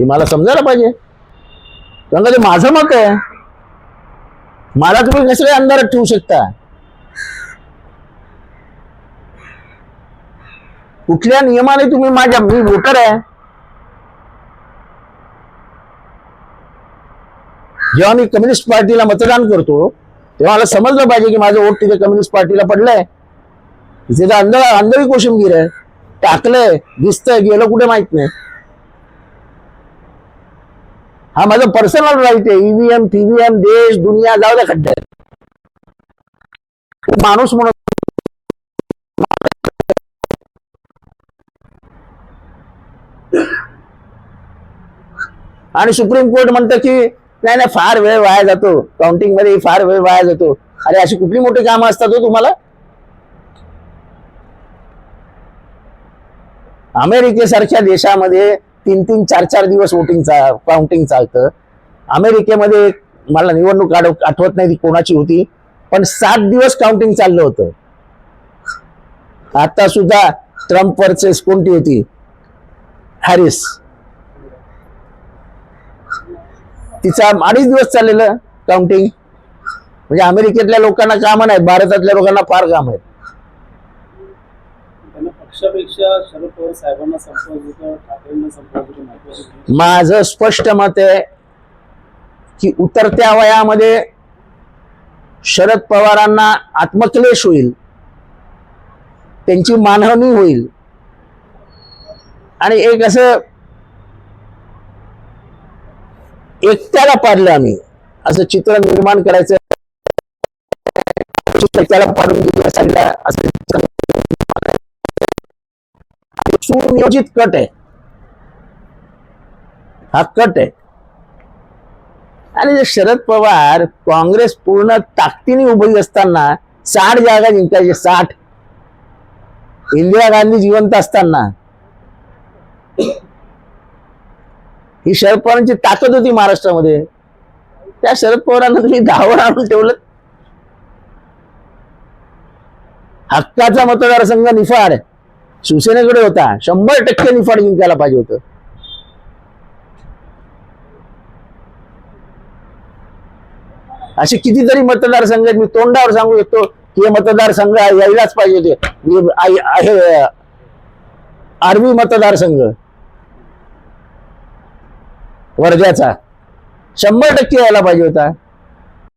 हे मला समजायला पाहिजे. कारण का ते माझं मत आहे. मला तुम्ही कसं अंधारात ठेवू शकता. कुठल्या नियमाने तुम्ही माझ्या मी वोटर आहे. जेव्हा मी कम्युनिस्ट पार्टीला मतदान करतो तेव्हा मला समजलं पाहिजे की माझं वोट तिथे कम्युनिस्ट पार्टीला पडलंय. तिथे तर अंध अंधळी कोशिंबीर आहे. टाकलंय दिसतंय गेलं कुठे माहीत नाही. हा माझं पर्सनल राईट आहे. ईव्हीएम टीव्हीएम देश दुनिया जाऊ द्या खड्ड्यात. माणूस म्हणून आणि सुप्रीम कोर्ट म्हणतं की नाही नाही फार वेळ वाया जातो. काउंटिंगमध्ये फार वेळ वाया जातो. अरे अशी कुठली मोठी कामं असतात हो तुम्हाला? अमेरिकेसारख्या देशामध्ये तीन तीन चार चार दिवस वोटिंग काउंटिंग चालतं. अमेरिकेमध्ये मला निवडणूक आठव- आठवत नाही ती कोणाची होती पण सात दिवस काउंटिंग चाललं होतं. आता सुद्धा ट्रम्प वर्सेस कोणती होती? हॅरिस तिचा अडीच दिवस चाललेलं काउंटिंग म्हणजे अमेरिकेतल्या लोकांना काम नाही भारतातल्या लोकांना फार काम आहे पक्षापेक्षा शरद पवार साहेबांना संपवायचं ठाकरेंना संपवायचं महत्वाचं माझं स्पष्ट मत आहे की उतरत्या वयामध्ये शरद पवारांना आत्मक्लेश होईल त्यांची मानहानी होईल. आणि एक असं एकट्याला पाडलं आम्ही असं चित्र निर्माण करायचं. एकट्याला पाडून दिलं असं सुनियोजित कट आहे. हा कट आहे. आणि जे शरद पवार काँग्रेस पूर्ण ताकदीने उभी असताना साठ जागा जिंकायचे साठ. इंदिरा गांधी जिवंत असताना. ही शरद पवारांची ताकद होती महाराष्ट्रामध्ये. त्या शरद पवारांना तुम्ही दहावर आणून ठेवलं. हक्काचा मतदारसंघ निफाड. शिवसेनेकडे होता. शंभर टक्के निफाड जिंकायला पाहिजे होतं. असे कितीतरी मतदारसंघ आहेत. मी तोंडावर सांगू शकतो की हे मतदारसंघ यायलाच पाहिजे होते. आहे आर्मी मतदारसंघ. वर्ध्याचा. शंभर टक्के यायला पाहिजे होता.